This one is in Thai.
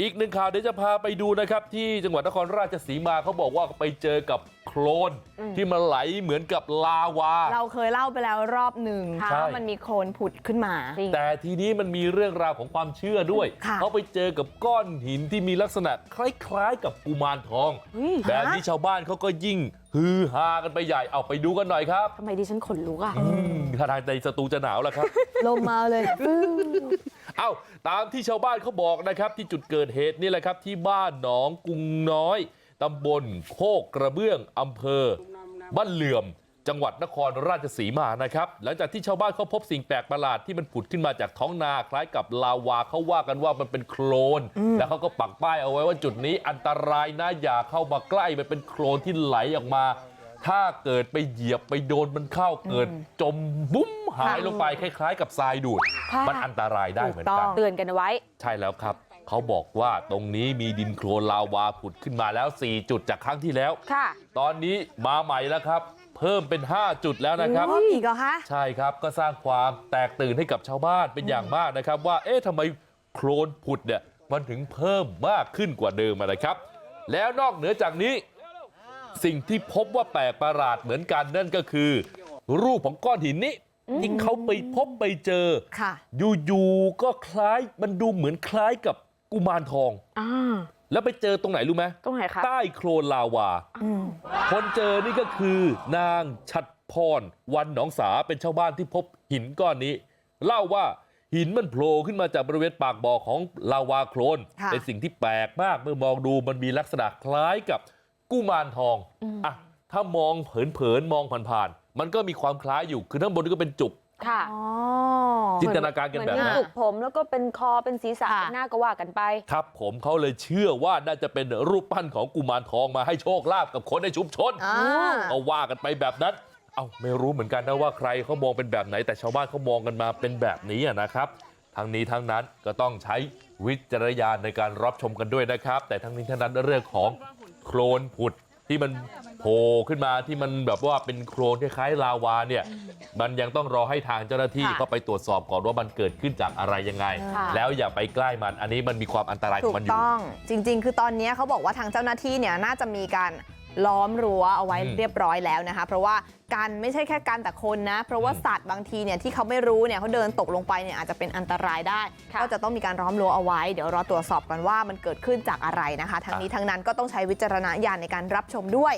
อีกหนึ่งข่าวเดี๋ยวจะพาไปดูนะครับที่จังหวัดนครราชสีมาเขาบอกว่าไปเจอกับโคลนอืมที่มันไหลเหมือนกับลาวา เราเคยเล่าไปแล้วรอบหนึ่งใช่ว่ามันมีโคลนผุดขึ้นมาจริงแต่ทีนี้มันมีเรื่องราวของความเชื่อด้วยค่ะเขาไปเจอกับก้อนหินที่มีลักษณะคล้ายๆ กับกุมารทองเฮ้ยแบบนี้ชาวบ้านเขาก็ยิ่งฮือฮากันไปใหญ่เอาไปดูกันหน่อยครับทำไมดิฉันขนลุกอะอืมถ้าทางในสตูจะหนาวแล้วครับลมมาเลย เอ้าตามที่ชาวบ้านเขาบอกนะครับที่จุดเกิดเหตุนี่แหละครับที่บ้านหนองกุงน้อยตำบลโคกกระเบื้องอำเภอบ้านเหลื่อมจังหวัดนครราชสีมานะครับหลังจากที่ชาวบ้านเขาพบสิ่งแปลกประหลาดที่มันผุดขึ้นมาจากท้องนาคล้ายกับลาวาเขาว่ากันว่ามันเป็นโคลนแล้วเขาก็ปักป้ายเอาไว้ว่าจุดนี้อันตรายนะอย่าเข้ามาใกล้มันเป็นโคลนที่ไหลออกมา ถ้าเกิดไปเหยียบไปโดนมันเข้าเกิดจมบุ้มหายลงไปคล้ายๆกับทรายดูดค่ะมันอันตรายได้เหมือนกันเตือนกันเอาไว้ใช่แล้วครับเขาบอกว่าตรงนี้มีดินโคลนลาวาผุดขึ้นมาแล้ว 4 จุดจากครั้งที่แล้วค่ะตอนนี้มาใหม่แล้วครับ เพิ่มเป็น 5 จุดแล้วนะครับเพิ่มอีกเหรอคะใช่ครับก็สร้างความแตกตื่นให้กับชาวบ้านเป็นอย่างมากนะครับ ว่าเอ๊ะทำไมโคลนผุดเนี่ยมันถึงเพิ่มมากขึ้นกว่าเดิมอะนะครับ แล้วนอกเหนือจากนี้ สิ่งที่พบว่าแปลกประหลาดเหมือนกันนั่นก็คือรูปของก้อนหินนี้ที่เขาไปพบไปเจอค่ะอยู่ๆก็คล้ายมันดูเหมือนคล้ายกับกุมารทองอ่าแล้วไปเจอตรงไหนรู้ไหมตรงไหนคะใต้โคลนลาวาคนเจอนี่ก็คือนางชัดพรวันหนองสาเป็นชาวบ้านที่พบหินก้อนนี้ เล่าว่าหินมันโผล่ขึ้นมาจากบริเวณปากบ่อของลาวาโคลนค่ะเป็นสิ่งที่แปลกมากเมื่อมองดูมันมีลักษณะคล้ายกับ กุมารทองอะถ้ามองเผินๆมองผ่านๆมันก็มีความคล้ายอยู่คือทั้างบนก็เป็นจุกค่ะอ๋อจินตนาการกันแบบเหมืนั้นมีจุกผมแล้วก็เป็นคอเป็นศีรษะค่ะเป็นหน้าก็ว่ากันไป ครับผมเขาเลยเชื่อว่าน่าจะเป็นรูปปั้นของกุมารทองมาให้โชคลาภกับคนในชุมชนอ่าก็ว่ากันไปแบบนั้นเอาไม่รู้เหมือนกันนะว่าใครเขามองเป็นแบบไหน แต่ชาวบ้านเขามองกันมาเป็นแบบนี้อะนะครับทั้งนี้ทั้งนั้นก็ต้องใช้วิจารณญาณในการรับชมกันด้วยนะครับ แต่ทั้งนี้ทั้งนั้นเรื่องของ โคลนผุดที่มันโผล่ขึ้นมาที่มันแบบว่าเป็นโคลนคล้ายๆลาวาเนี่ยมันยังต้องรอให้ทางเจ้าหน้าที่ค่ะเข้าไปตรวจสอบก่อนว่ามันเกิดขึ้นจากอะไรยังไงค่ะแล้วอย่าไปใกล้มันอันนี้มันมีความอันตรายขถูองกมันอยู่ต้องจริง ๆ คือตอนนี้เขาบอกว่าทางเจ้าหน้าที่เนี่ยน่าจะมีการ ล้อมรั้วเอาไว้อืมเรียบร้อยแล้วนะคะ เพราะว่าการไม่ใช่แค่การแต่คนนะ เพราะว่าอืมสัตว์บางทีเนี่ยที่เขาไม่รู้เนี่ยเขาเดินตกลงไปเนี่ยอาจจะเป็นอันตรายได้ค่ะก็จะต้องมีการล้อมรั้วเอาไว้ เดี๋ยวรอตรวจสอบกันว่ามันเกิดขึ้นจากอะไรนะคะ ทั้งนี้ทั้งนั้นก็ต้องใช้วิจารณญาณในการรับชมด้วย